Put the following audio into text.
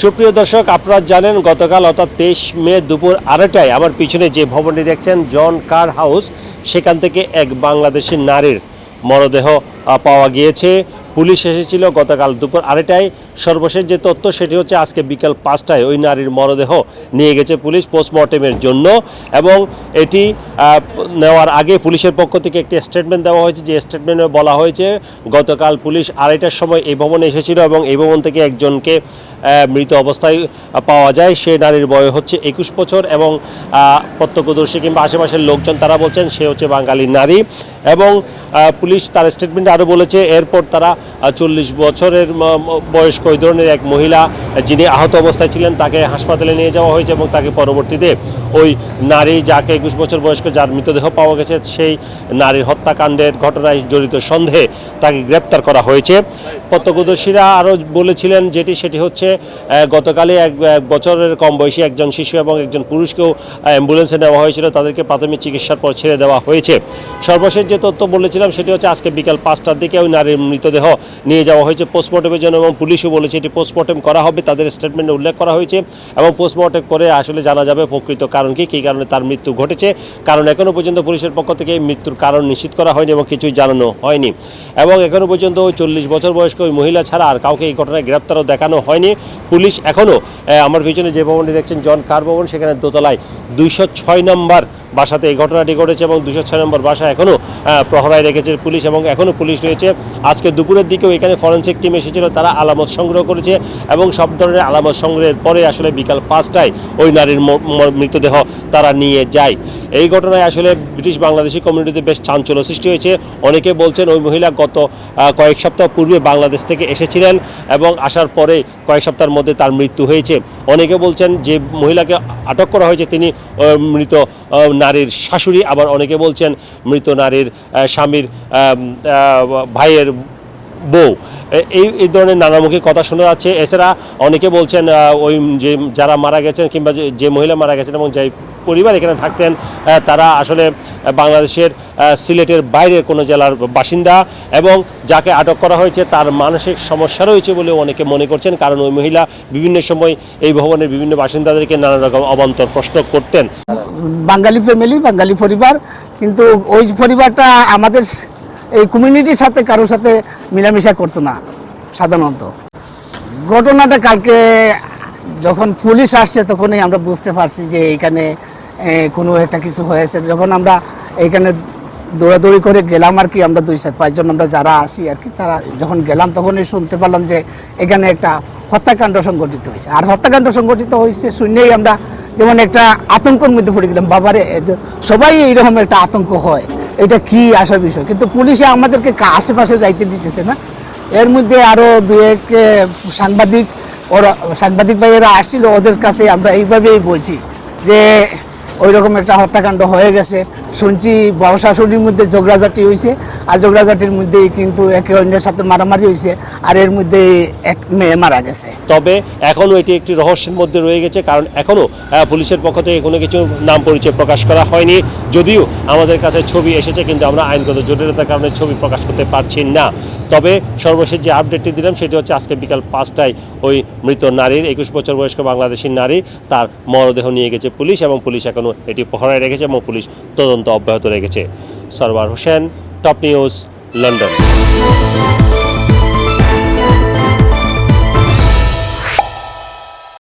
সুপ্রিয় দর্শক, আপনারা জানেন গতকাল অর্থাৎ তেইশ মে দুপুর আড়াইটায় আমার পিছনে যে ভবনটি দেখছেন, জন কার হাউস, সেখান থেকে এক বাংলাদেশি নারীর মরদেহ পাওয়া গিয়েছে। পুলিশ এসেছিল গতকাল দুপুর আড়াইটায়। সর্বশেষ যে তথ্য, সেটি হচ্ছে আজকে বিকাল পাঁচটায় ওই নারীর মরদেহ নিয়ে গেছে পুলিশ পোস্টমর্টেমের জন্য এবং এটি নেওয়ার আগে পুলিশের পক্ষ থেকে একটি স্টেটমেন্ট দেওয়া হয়েছে। যে স্টেটমেন্টে বলা হয়েছে, গতকাল পুলিশ আড়াইটার সময় এই ভবনে এসেছিল এবং এই ভবন থেকে একজনকে মৃত অবস্থায় পাওয়া যায়। সে নারীর বয়স হচ্ছে একুশ বছর এবং প্রত্যক্ষদর্শী কিংবা আশেপাশের লোকজন তারা বলছেন সে হচ্ছে বাঙালি নারী এবং পুলিশ তার স্টেটমেন্টে আরও বলেছে এরপর তারা চল্লিশ বছরের বয়স্ক ওই ধরনের এক মহিলা যিনি আহত অবস্থায় ছিলেন তাকে হাসপাতালে নিয়ে যাওয়া হয়েছে এবং তাকে পরবর্তীতে ওই নারী যাকে একুশ বছর বয়স্ক যার মৃতদেহ পাওয়া গেছে সেই নারীর হত্যাকাণ্ডের ঘটনায় জড়িত সন্দেহে তাকে গ্রেপ্তার করা হয়েছে। প্রত্যক্ষদর্শীরা আরও বলেছিলেন যেটি সেটি হচ্ছে আহ, গতকালই এক বছরের কম বয়সী একজন শিশু এবং একজন পুরুষকেও অ্যাম্বুলেন্সে নেওয়া হয়েছিল তাদেরকে প্রাথমিক চিকিৎসার পর ছেড়ে দেওয়া হয়েছে। সর্বশেষ যে তথ্য বলেছিলাম সেটি হচ্ছে আজকে বিকাল পাঁচটার দিকে ওই নারীর মৃতদেহ নিয়ে যাওয়া হয়েছে। পোস্টমর্টমের জন্য এবং পুলিশও বলেছে এটি পোস্টমর্টম করা হবে, তাদের স্টেটমেন্টে উল্লেখ করা হয়েছে এবং পোস্টমর্টম করে আসলে জানা যাবে প্রকৃত কারণ কি, কী কারণে তার মৃত্যু ঘটেছে। কারণ এখনও পর্যন্ত পুলিশের পক্ষ থেকে মৃত্যুর কারণ নিশ্চিত করা হয়নি এবং কিছুই জানানো হয়নি। এবং এখনও পর্যন্ত ওই চল্লিশ বছর বয়স্ক ওই মহিলা ছাড়া আর কাউকে এই ঘটনায় গ্রেপ্তারও দেখানো হয়নি। পুলিশ এখনও আমার পিছনে যে ভবনটি দেখছেন, জন কার ভবন, সেখানে দোতলায় দুইশো ছয় নম্বর বাসাতে এই ঘটনাটি ঘটেছে এবং দুশো ছয় নম্বর বাসা এখনও প্রহরায় রেখেছে পুলিশ এবং এখনও পুলিশ রয়েছে। আজকে দুপুরের দিকেও এখানে ফরেন্সিক টিম এসেছিল, তারা আলামত সংগ্রহ করেছে এবং সব ধরনের আলামত সংগ্রহের পরে আসলে বিকাল পাঁচটায় ওই নারীর মৃতদেহ তারা নিয়ে যায়। এই ঘটনায় আসলে ব্রিটিশ বাংলাদেশি কমিউনিটিতে বেশ চাঞ্চল্য সৃষ্টি হয়েছে। অনেকে বলছেন ওই মহিলা গত কয়েক সপ্তাহ পূর্বে বাংলাদেশ থেকে এসেছিলেন এবং আসার পরে কয়েক সপ্তাহের মধ্যে তার মৃত্যু হয়েছে। অনেকে বলছেন যে মহিলাকে আটক করা হয়েছে, তিনি মৃত নারীর শাশুড়ি, আবার অনেকে বলছেন মৃত নারীর স্বামীর ভাইয়ের বউ। এই এই ধরনের নানামুখী কথা শোনা যাচ্ছে। এছাড়া অনেকে বলছেন ওই যে যারা মারা গেছেন কিংবা যে- যে মহিলা মারা গেছেন এবং যে পরিবার এখানে থাকতেন তারা আসলে বাংলাদেশের সিলেটের বাইরের কোনো জেলার বাসিন্দা এবং যাকে আটক করা হয়েছে তার মানসিক সমস্যা রয়েছে বলে অনেকে মনে করছেন। কারণ ওই মহিলা বিভিন্ন সময় এই ভবনের বিভিন্ন বাসিন্দাদেরকে নানা রকম অবান্তর প্রশ্ন করতেন। বাঙালি ফ্যামিলি বাঙালি পরিবার, কিন্তু ওই পরিবারটা আমাদের এই কমিউনিটির সাথে কারোর সাথে মিলামিশা করতো না, সাধারণত। ঘটনাটা কালকে যখন পুলিশ আসছে তখনই আমরা বুঝতে পারছি যে এখানে কোনো একটা কিছু হয়েছে। যখন আমরা এখানে দৌড়াদৌড়ি করে গেলাম আর কি, আমরা দুই চার পাঁচজন, আমরা যারা আসি আর কি, তারা যখন গেলাম তখনই শুনতে পারলাম যে এখানে একটা হত্যাকাণ্ড সংগঠিত হয়েছে। আর হত্যাকাণ্ড সংগঠিত হয়েছে শুনেই আমরা যেমন একটা আতঙ্কের মধ্যে পড়ে গেলাম, বাবারে সবাই এইরকম একটা আতঙ্ক হয়, এটা কি আসার বিষয়? কিন্তু পুলিশে আমাদেরকে আশেপাশে যাইতে দিতেছে না। এর মধ্যে আরও দু এক সাংবাদিক, ওরা, সাংবাদিক ভাইয়েরা আসছিল, ওদের কাছে আমরা এইভাবেই বলছি যে ওই রকম একটা হত্যাকাণ্ড হয়ে গেছে। শুনছি বড় শাশুড়ির মধ্যে ঝগড়াঝাটি হয়েছে আর ঝগড়াঝাটির মধ্যেই কিন্তু একে অন্যের সাথে মারামারি হয়েছে আর এর মধ্যে এক মেয়ে মারা গেছে। তবে এখনও এটি একটি রহস্যের মধ্যে রয়ে গেছে, কারণ এখনও পুলিশের পক্ষ থেকে কোনো কিছু নাম পরিচয় প্রকাশ করা হয়নি। যদিও আমাদের কাছে ছবি এসেছে, কিন্তু আমরা আইনগত জটিলতার কারণে ছবি প্রকাশ করতে পারছি না। তবে সর্বশেষ যে আপডেটটি দিলাম, সেটি হচ্ছে আজকে বিকাল পাঁচটায় ওই মৃত নারীর, একুশ বছর বয়স্ক বাংলাদেশি নারী, তার মরদেহ নিয়ে গেছে পুলিশ, এবং পুলিশ এখনও এটি পহরায় রেখেছে এবং পুলিশ তদন্ত অব্যাহত রেখেছে। Sarwar Hossain top news London.